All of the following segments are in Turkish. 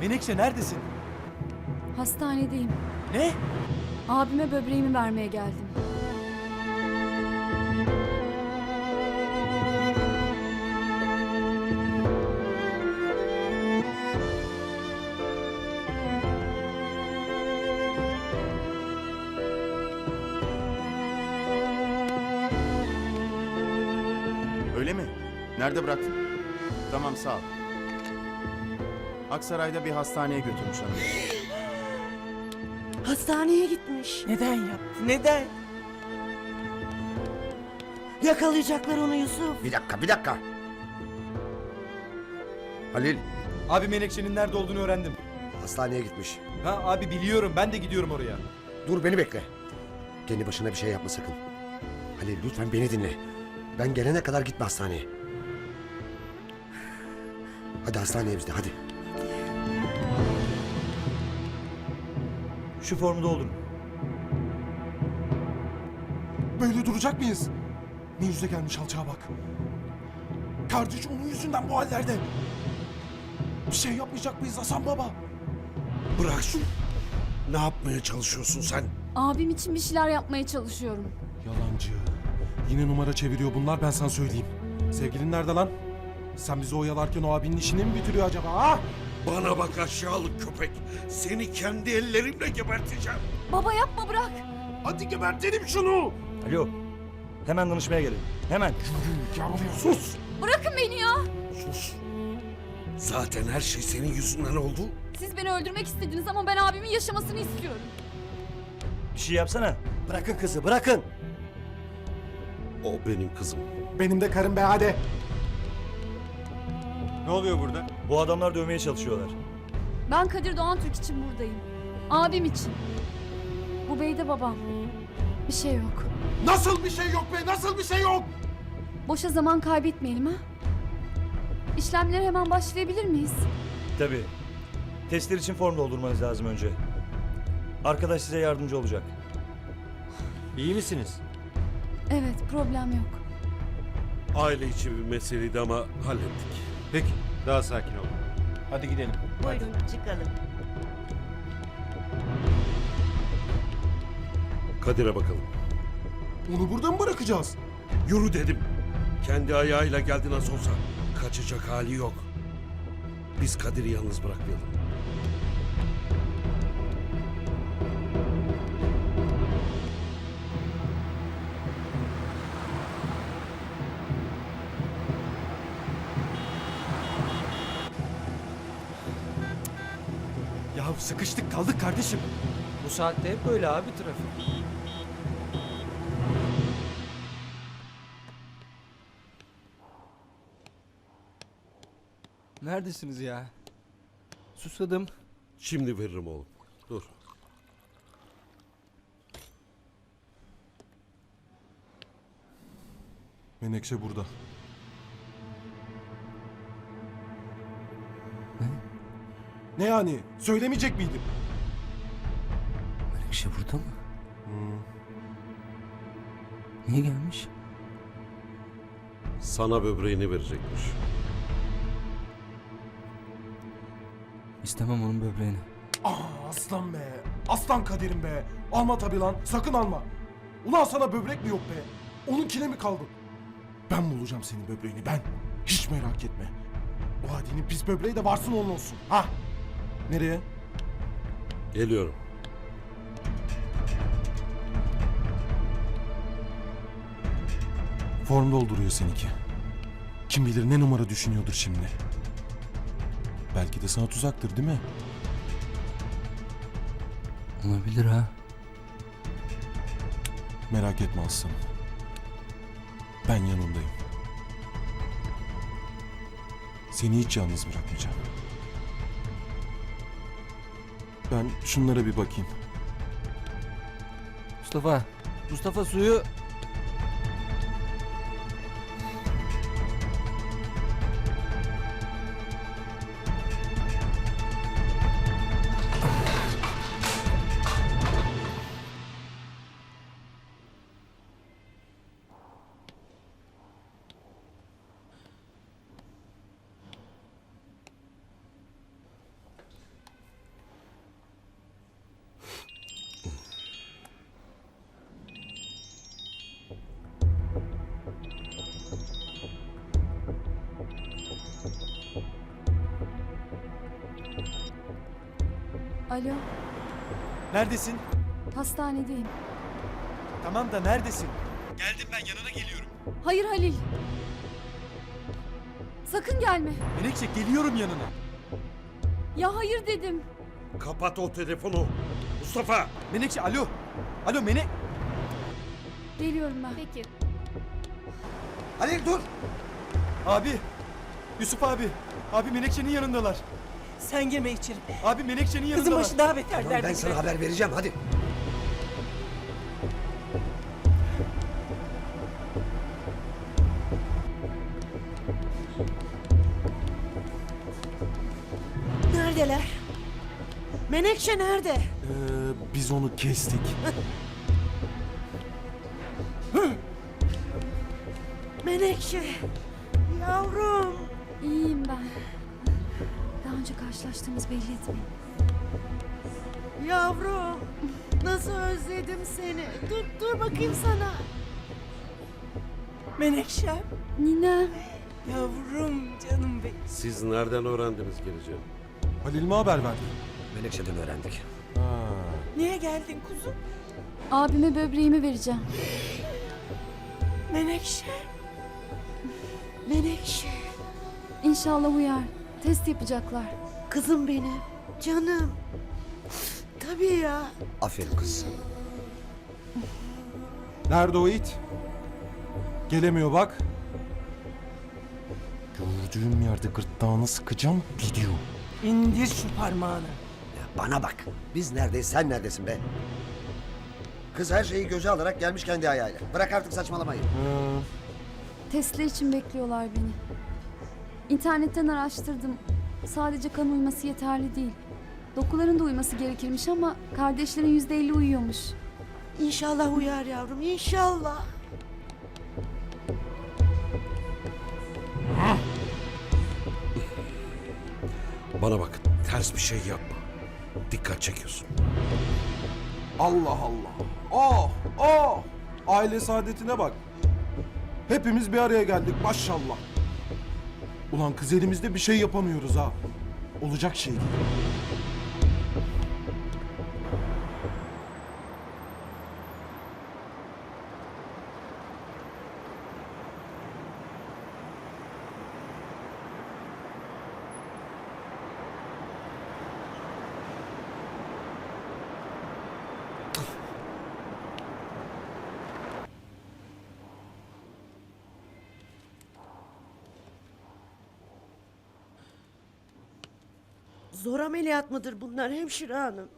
Menekşe neredesin? Hastanedeyim. Ne? Abime böbreğimi vermeye geldim. Öyle mi? Nerede bıraktın? Tamam sağ ol. Aksaray'da bir hastaneye götürmüş hanım. Hastaneye gitmiş. Neden yaptı? Neden? Yakalayacaklar onu Yusuf. Bir dakika, bir dakika. Halil, Abi Menekşe'nin nerede olduğunu öğrendim. hastaneye gitmiş. Ha abi biliyorum ben de gidiyorum oraya. Dur beni bekle. Kendi başına bir şey yapma sakın. Halil lütfen beni dinle. Ben gelene kadar gitme hastaneye. Hadi hastaneye bizde hadi. Şu formu doldurun. Böyle duracak mıyız? Ne yüze gelmiş alçağa bak. Kardeş onun yüzünden bu hallerde. Bir şey yapmayacak mıyız Hasan baba? Bırak şunu. Ne yapmaya çalışıyorsun sen? Abim için bir şeyler yapmaya çalışıyorum. Yalancı. Yine numara çeviriyor bunlar ben sana söyleyeyim. Sevgilin nerede lan? Sen bizi oyalarken o abinin işini mi bitiriyor acaba ha? Bana bak aşağılık köpek. Seni kendi ellerimle geberteceğim. Baba yapma bırak. Hadi gebertelim şunu. Alo. Hemen danışmaya gelin. Hemen. Gel buraya sus. Bırakın beni ya. Sus. Zaten her şey senin yüzünden oldu. Siz beni öldürmek istediniz ama ben abimin yaşamasını istiyorum. Bir şey yapsana. Bırakın kızı bırakın. O benim kızım. Benim de karım be hadi. Ne oluyor burada? Bu adamlar dövmeye çalışıyorlar. Ben Kadir Doğan Türk için buradayım. Abim için. Bu bey de babam. Bir şey yok. Nasıl bir şey yok be nasıl bir şey yok? Boşa zaman kaybetmeyelim ha. İşlemlere hemen başlayabilir miyiz? Tabii. Testler için form doldurmanız lazım önce. Arkadaş size yardımcı olacak. İyi misiniz? Evet, problem yok. Aile içi bir meseleydi ama hallettik. Peki daha sakin olun. Hadi gidelim. Buyurun çıkalım. Kadir'e bakalım. Onu burada mı bırakacağız? Yürü dedim. Kendi ayağıyla geldi nasıl olsa. Kaçacak hali yok. Biz Kadir'i yalnız bırakmayalım. Ya sıkıştık kaldık kardeşim. Bu saatte hep böyle abi trafik. Neredesiniz ya? Susadım. Şimdi veririm oğlum. Dur. Menekşe burada. Ne yani? Söylemeyecek miydim? Menekşe burada mı? Niye gelmiş? Sana böbreğini verecekmiş. İstemem onun böbreğini. Aa aslan be. Aslan Kadir'im be. Alma tabii lan. Sakın alma. Ulan sana böbrek mi yok be? Onunkine mi kaldın? Ben bulacağım senin böbreğini ben. Hiç merak etme. O Adi'nin pis böbreği de varsın onun olsun. Ha? Nereye? Geliyorum. Form dolduruyor seninki. Kim bilir ne numara düşünüyordur şimdi. Belki de sana tuzaktır değil mi? Olabilir ha. Merak etme aslanım. Ben yanındayım. Seni hiç yalnız bırakmayacağım. Ben şunlara bir bakayım. Mustafa. Mustafa suyu. Alo, Neredesin? hastanedeyim. Tamam da neredesin? Geldim ben yanına geliyorum. Hayır Halil. Sakın gelme. Menekşe geliyorum yanına. Ya hayır dedim. Kapat o telefonu. Mustafa! Menekşe alo. Alo Mene... Geliyorum ben. Peki. Halil dur. Abi. Yusuf abi. Abi Menekşe'nin yanındalar. Sen girme içeri. Abi Menekşe'nin Kızın yanındalar. başı daha beter Tamam, derdi ben sana haber vereceğim hadi. Neredeler? Menekşe nerede? Ee, biz onu kestik. Menekşe. Yavrum. İyiyim ben. Daha önce karşılaştığımız belli etmeyin. Yavrum. Nasıl özledim seni. Dur dur bakayım sana. Menekşe. Ninem. Yavrum canım benim. Siz nereden öğrendiniz geleceğimi? Halil mi haber verdi? Menekşe'den öğrendik. Niye geldin kuzum? Abime böbreğimi vereceğim. Menekşe. Menekşe. İnşallah uyar. Test yapacaklar. Kızım benim. Canım. Tabii ya. Aferin kız. Nerede o it? Gelemiyor bak. Gördüğüm yerde gırtlağını sıkacağım gidiyor. İndir şu parmağını. Ya bana bak. Biz neredeyiz sen neredesin be? Kız her şeyi göze alarak gelmiş kendi ayağıyla. Bırak artık saçmalamayı. Testler için bekliyorlar beni. İnternetten araştırdım. Sadece kan uyması yeterli değil. Dokuların da uyması gerekirmiş ama kardeşlerin yüzde elli uyuyormuş. İnşallah uyar yavrum inşallah. Bana bak ters bir şey yapma. Dikkat çekiyorsun. Allah Allah. Oh oh. Aile saadetine bak. Hepimiz bir araya geldik maşallah. Ulan kız elimizde bir şey yapamıyoruz ha. Olacak şey değil. Zor ameliyat mıdır bunlar hemşire hanım?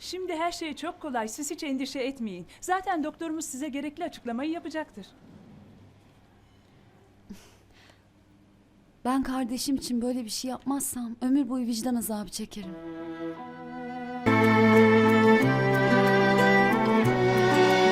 Şimdi her şey çok kolay. Siz hiç endişe etmeyin. Zaten doktorumuz size gerekli açıklamayı yapacaktır. Ben kardeşim için böyle bir şey yapmazsam ömür boyu vicdan azabı çekerim.